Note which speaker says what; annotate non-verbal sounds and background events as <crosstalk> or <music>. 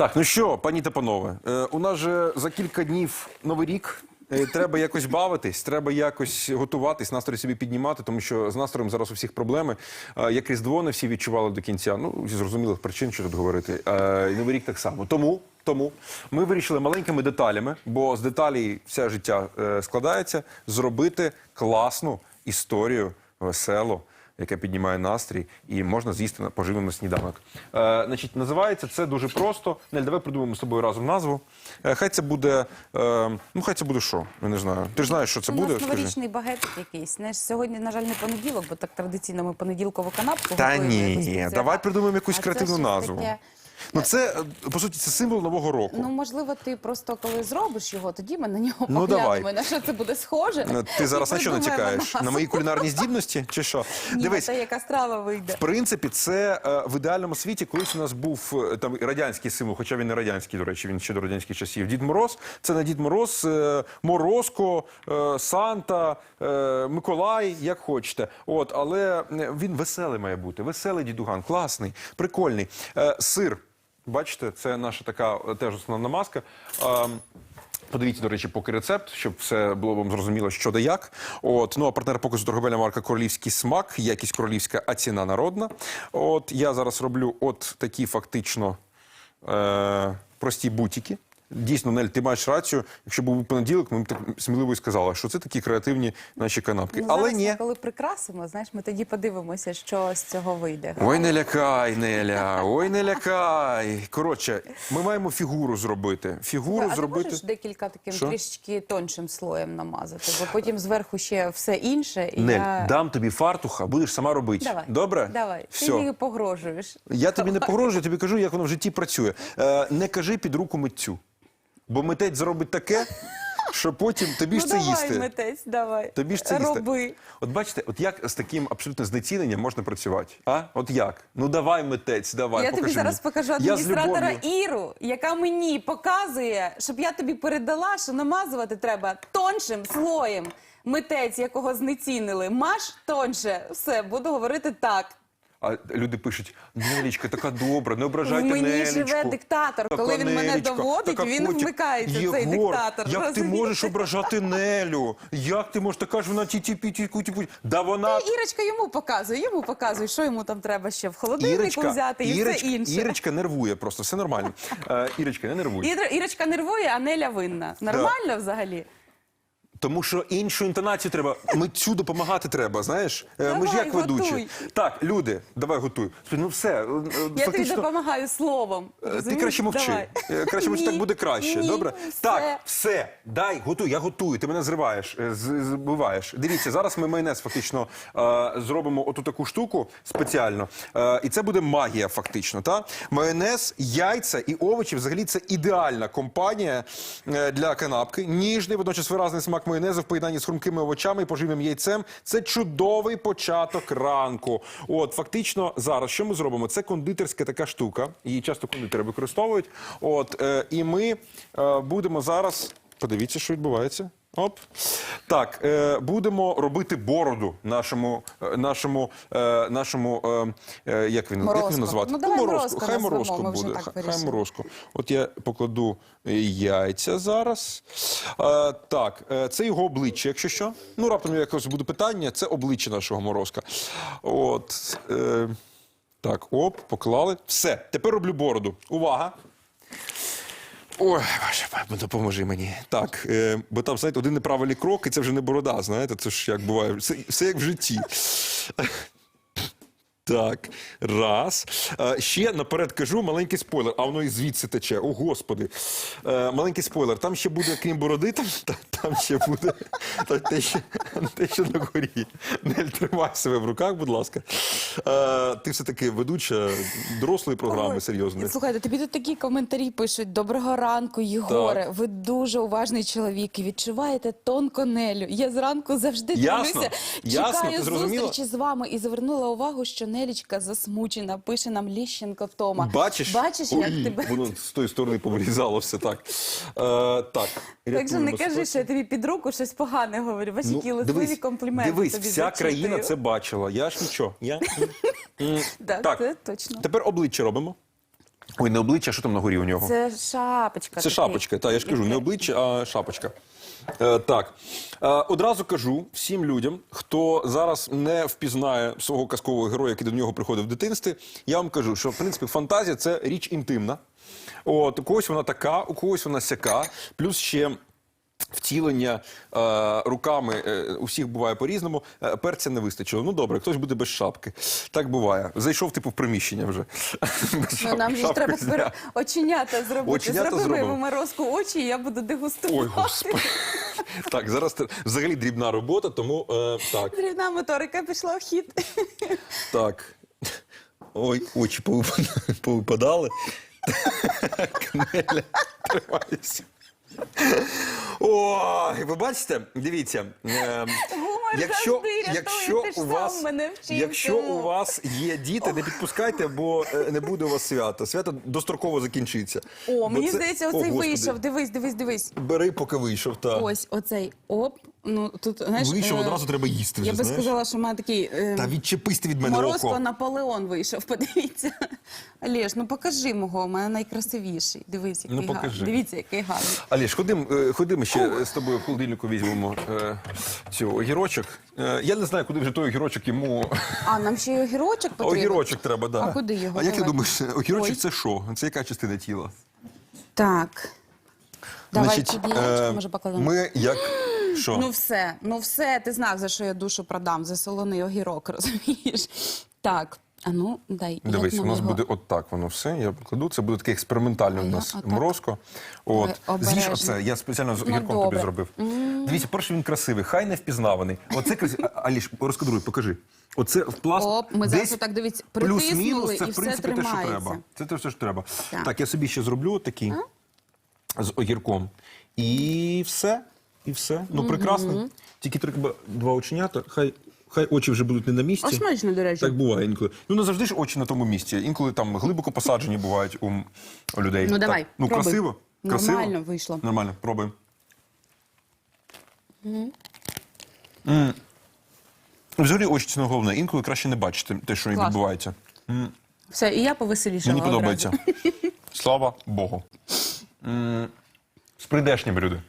Speaker 1: Так, ну що, пані та панове, е, у нас же за кілька днів новий рік. Е, Треба якось бавитись, треба якось готуватись, настрій собі піднімати, тому що з настроєм зараз у всіх проблеми. Е, Як Різдво не всі відчували до кінця. Ну зі зрозумілих причин, що тут говорити. Е, і Новий рік так само. Тому. Тому ми вирішили маленькими деталями, бо з деталей все життя складається, зробити класну історію, веселу, яка піднімає настрій, і можна з'їсти на сніданок. Е, значить, називається це дуже просто. Нель, давай придумаємо з тобою разом назву. Е, хай це буде. Е, ну, хай це буде що? Я не знаю. Ти ж знаєш, що це
Speaker 2: У
Speaker 1: буде?
Speaker 2: нас
Speaker 1: Скажи.
Speaker 2: новорічний багетик якийсь. Знаєш, сьогодні, на жаль, не понеділок, бо так традиційно ми понеділкову канапку
Speaker 1: Та
Speaker 2: готуємо,
Speaker 1: ні,
Speaker 2: спеціальну.
Speaker 1: давай придумаємо якусь
Speaker 2: А це
Speaker 1: креативну
Speaker 2: щось
Speaker 1: назву.
Speaker 2: таке.
Speaker 1: Ну, це е, по суті це символ нового року.
Speaker 2: Ну, можливо, ти просто коли зробиш його, тоді ми на нього
Speaker 1: Ну,
Speaker 2: поглянемо.
Speaker 1: давай.
Speaker 2: На що це буде схоже?
Speaker 1: Е, Ти зараз
Speaker 2: і
Speaker 1: на що
Speaker 2: придумаємо
Speaker 1: натякаєш? На мої кулінарні здібності? Чи що? <laughs>
Speaker 2: Ні,
Speaker 1: Дивись,
Speaker 2: на яка страва вийде.
Speaker 1: В принципі, це е, в ідеальному світі, колись у нас був е, там радянський символ, хоча він не радянський, до речі, він ще до радянських часів. Дід Мороз це не Дід Мороз, е, Морозко, е, Санта, е, Миколай, як хочете. От, але е, він веселий має бути. Веселий дідуган, класний, прикольний. Е, сир. Бачите, це наша така е, теж основна маска. Ем, Подивіться, до речі, поки рецепт, щоб все було вам зрозуміло, що де як. От ну а партнер показу торговельна марка Королівський смак, якість королівська, а ціна народна. От я зараз роблю от такі фактично е- прості бутики. Дійсно, Нель, ти маєш рацію. Якщо був понеділок, ми б так сміливо і сказали, що це такі креативні наші канапки.
Speaker 2: Ну,
Speaker 1: Але
Speaker 2: зараз
Speaker 1: ні.
Speaker 2: коли прикрасимо, знаєш, ми тоді подивимося, що з цього вийде.
Speaker 1: Ой, не лякай, Неля, ой, не лякай. Коротше, ми маємо фігуру зробити. Фігуру
Speaker 2: а
Speaker 1: зробити.
Speaker 2: ти можеш декілька таким
Speaker 1: Що?
Speaker 2: трішечки тоншим слоєм намазати, бо потім зверху ще все інше. І
Speaker 1: Нель,
Speaker 2: я...
Speaker 1: дам тобі фартуха, будеш сама робити.
Speaker 2: Давай.
Speaker 1: Добре?
Speaker 2: Давай.
Speaker 1: Все.
Speaker 2: Ти мені погрожуєш.
Speaker 1: Я тобі не погрожую, тобі кажу, як воно в житті працює. Е, не кажи під руку митцю. Бо митець зробить таке, що потім тобі ж
Speaker 2: ну,
Speaker 1: це
Speaker 2: давай,
Speaker 1: їсти.
Speaker 2: митець, давай.
Speaker 1: Тобі ж це їсти.
Speaker 2: Роби.
Speaker 1: От бачите, от як з таким абсолютно знеціненням можна працювати? А? От як? Ну давай, митець, давай.
Speaker 2: я
Speaker 1: покажи
Speaker 2: тобі зараз
Speaker 1: мені.
Speaker 2: покажу
Speaker 1: Я з
Speaker 2: адміністратора
Speaker 1: любов'ю.
Speaker 2: Іру, яка мені показує, щоб я тобі передала, що намазувати треба тоншим слоєм. Митець, якого знецінили, маш тонше. Все, буду говорити так.
Speaker 1: А люди пишуть: Нелічка, така добра, не ображайте
Speaker 2: В мені
Speaker 1: Нелічку.
Speaker 2: живе диктатор.
Speaker 1: Така
Speaker 2: Коли він мене
Speaker 1: Нелічка,
Speaker 2: доводить,
Speaker 1: така
Speaker 2: він
Speaker 1: котик.
Speaker 2: вмикається, цей
Speaker 1: Єгор,
Speaker 2: диктатор,
Speaker 1: Як ти
Speaker 2: розумієте?
Speaker 1: можеш ображати Нелю? Як ти можеш така ж вона ті-ті-пі, ті путі Да вона
Speaker 2: Ірочка йому показує, йому показує, що йому там треба ще в холодильнику взяти і
Speaker 1: Ірочка,
Speaker 2: все інше.
Speaker 1: Ірочка нервує просто, все нормально. <laughs> Е, Ірочка, не нервуй.
Speaker 2: Ір- Ірочка нервує, а Неля винна. Нормально взагалі?
Speaker 1: Тому що іншу інтонацію треба. Митцю допомагати треба, знаєш? Е, Ми ж
Speaker 2: Давай,
Speaker 1: як ведучі. Так, люди, давай готуй. Ну все, е,
Speaker 2: Я тобі допомагаю словом.
Speaker 1: е, Ти
Speaker 2: розумієш?
Speaker 1: краще мовчи.
Speaker 2: Давай.
Speaker 1: Е, Краще мовчи,
Speaker 2: Ні,
Speaker 1: так буде краще.
Speaker 2: ні,
Speaker 1: Добре?
Speaker 2: все.
Speaker 1: Так, все, дай, готуй, я готую. Ти мене зриваєш, е, з- збиваєш. Дивіться, зараз ми майонез фактично е, зробимо оту таку штуку спеціально. Е, і це буде магія, фактично. Та? Майонез, яйця і овочі взагалі це ідеальна компанія е, для канапки. Ніжний, водночас виразний смак майонезу в поєднанні з хрумкими овочами і поживним яйцем. Це чудовий початок ранку. От, фактично, зараз що ми зробимо? Це кондитерська така штука. Її часто кондитери використовують. От, е, і ми е, будемо зараз. Подивіться, що відбувається. Оп. Так, е, будемо робити бороду нашому, е, нашому, е, нашому е, е, як він, як
Speaker 2: Морозко.
Speaker 1: він назвати?
Speaker 2: Ну, давай Морозко
Speaker 1: Хай
Speaker 2: назвемо,
Speaker 1: морозко
Speaker 2: ми вже
Speaker 1: буде.
Speaker 2: так
Speaker 1: Хай
Speaker 2: вирішили.
Speaker 1: морозко. От я покладу е, яйця зараз. Е, так, е, це його обличчя, якщо що. Ну, раптом якось буде питання, це обличчя нашого морозка. От. Е, так, оп, поклали. Все, тепер роблю бороду. Увага! Ой, Боже, допоможи мені. Так, е, бо там, знаєте, один неправильний крок, і це вже не борода, знаєте, це ж як буває. Все, все як в житті. Так, раз. Е, ще наперед кажу маленький спойлер, а воно і звідси тече. О, господи. Е, маленький спойлер. Там ще буде, крім бороди, там, та- там ще буде <laughs> та- те, що, те, що на горі. Не тримай себе в руках, будь ласка. Е, ти все-таки ведуча дорослої програми
Speaker 2: Ой,
Speaker 1: серйозної.
Speaker 2: Слухайте, тобі тут такі коментарі пишуть: Доброго ранку, Єгоре. Ви дуже уважний чоловік і відчуваєте тонко Нелю. Я зранку завжди
Speaker 1: Ясно,
Speaker 2: дивлюся,
Speaker 1: ясно,
Speaker 2: чекаю
Speaker 1: зрозуміла?
Speaker 2: зустрічі з вами і звернула увагу, що Нелічка засмучена. Пише нам Ліщенко Тома.
Speaker 1: Бачиш?
Speaker 2: Бачиш, як
Speaker 1: Ой,
Speaker 2: тебе.
Speaker 1: Воно з тої сторони повирізало все так. Е, так.
Speaker 2: Так же не
Speaker 1: рятуємо
Speaker 2: кажи, що я тобі під руку щось погане говорю. Ваші які лисливі компліменти
Speaker 1: Ну, дивись,
Speaker 2: тобі
Speaker 1: вся
Speaker 2: зачитую.
Speaker 1: країна це бачила. Я ж нічого. Я... <laughs> М. Так,
Speaker 2: це точно.
Speaker 1: тепер обличчя робимо. Ой, не обличчя, що там на горі у нього?
Speaker 2: Це шапочка.
Speaker 1: Це
Speaker 2: такий.
Speaker 1: шапочка, так, я ж кажу, не обличчя, а шапочка. Е, так, е, одразу кажу всім людям, хто зараз не впізнає свого казкового героя, який до нього приходив в дитинстві. Я вам кажу, що в принципі фантазія це річ інтимна. От у когось вона така, у когось вона сяка. Плюс ще. Втілення е, руками е, у всіх буває по-різному. Е, перця не вистачило. Ну добре, хтось буде без шапки. Так буває. Зайшов типу в приміщення вже. <laughs>
Speaker 2: Ну, нам ж треба тепер оченята зробити.
Speaker 1: Оченята
Speaker 2: Зроби
Speaker 1: зробимо.
Speaker 2: моєму морозку очі, і я буду дегустувати.
Speaker 1: Ой, господи. <laughs> Так, зараз те- взагалі дрібна робота, тому е, так,
Speaker 2: Дрібна моторика пішла в хід. <laughs>
Speaker 1: так. Ой, очі повипадали. повипадали. Камеля, тримайся. Ой, ви бачите, дивіться, е, якщо, якщо у вас, якщо у вас є діти, не підпускайте, бо е, не буде у вас свята. Свято достроково закінчиться.
Speaker 2: О, мені
Speaker 1: це-
Speaker 2: здається,
Speaker 1: О,
Speaker 2: оцей вийшов. Дивись, дивись, дивись.
Speaker 1: Бери, поки вийшов. Так.
Speaker 2: Ось оцей оп. Ну тут знаєш,
Speaker 1: Вийшов,
Speaker 2: е,
Speaker 1: одразу треба їсти.
Speaker 2: Я би
Speaker 1: знаєш.
Speaker 2: сказала, що в мене такий. е,
Speaker 1: Та відчепись ти від мене
Speaker 2: Морозко
Speaker 1: око.
Speaker 2: Наполеон вийшов, <laughs> подивіться. Олеж, ну покажи мого, у мене найкрасивіший. Дивись, який
Speaker 1: Ну,
Speaker 2: гарний. Дивіться, який гарний.
Speaker 1: Аліш, ходим, е, ходимо ще з тобою в холодильнику візьмемо е, цю огірочок. Е, я не знаю, куди вже той огірочок йому.
Speaker 2: А, нам ще й огірочок потрібен?
Speaker 1: огірочок треба, да.
Speaker 2: А куди його
Speaker 1: А як ти
Speaker 2: давати?
Speaker 1: думаєш, огірочок
Speaker 2: Ой.
Speaker 1: це що? Це яка частина тіла?
Speaker 2: Так. Давай тобі яєчко, може, покладемо.
Speaker 1: Ми як. Що?
Speaker 2: Ну все, ну все, ти знав, за що я душу продам, за солоний огірок, <laughs> розумієш? Так, а ну, дай.
Speaker 1: Дивись, у нас буде от так воно все. Я покладу. Це буде таке експериментальне у нас
Speaker 2: отак.
Speaker 1: морозко. От. З'їж оце. Я спеціально з
Speaker 2: Ну,
Speaker 1: огірком тобі
Speaker 2: добре.
Speaker 1: зробив. Дивіться, перший він красивий, хай не впізнаваний. Оце красивий. Аліш, розкадруй, покажи. Оце в пласт.
Speaker 2: Оп, ми зараз отак, дивіться,
Speaker 1: Плюс-мінус,
Speaker 2: притиснули,
Speaker 1: це
Speaker 2: і
Speaker 1: в
Speaker 2: все
Speaker 1: принципі те, що треба. Це те, що треба.
Speaker 2: Так.
Speaker 1: Так, я собі ще зроблю такий з огірком. І все. І все. Ну, прекрасно. Тільки треба два оченята. Хай, хай очі вже будуть не на місці.
Speaker 2: А смачно, до речі.
Speaker 1: Так буває інколи. Ну не завжди ж очі на тому місці. Інколи там глибоко посаджені бувають у, у людей.
Speaker 2: Ну,
Speaker 1: Так. Ну
Speaker 2: пробуй.
Speaker 1: красиво. Красиво.
Speaker 2: Нормально вийшло.
Speaker 1: Нормально, пробуємо. М. Взагалі очі це не головне. Інколи краще не бачити те, що
Speaker 2: Клас.
Speaker 1: відбувається.
Speaker 2: Все, і я повеселішала
Speaker 1: Мені
Speaker 2: одразу.
Speaker 1: подобається. <laughs> Слава Богу. М. З прийдешнім, люди.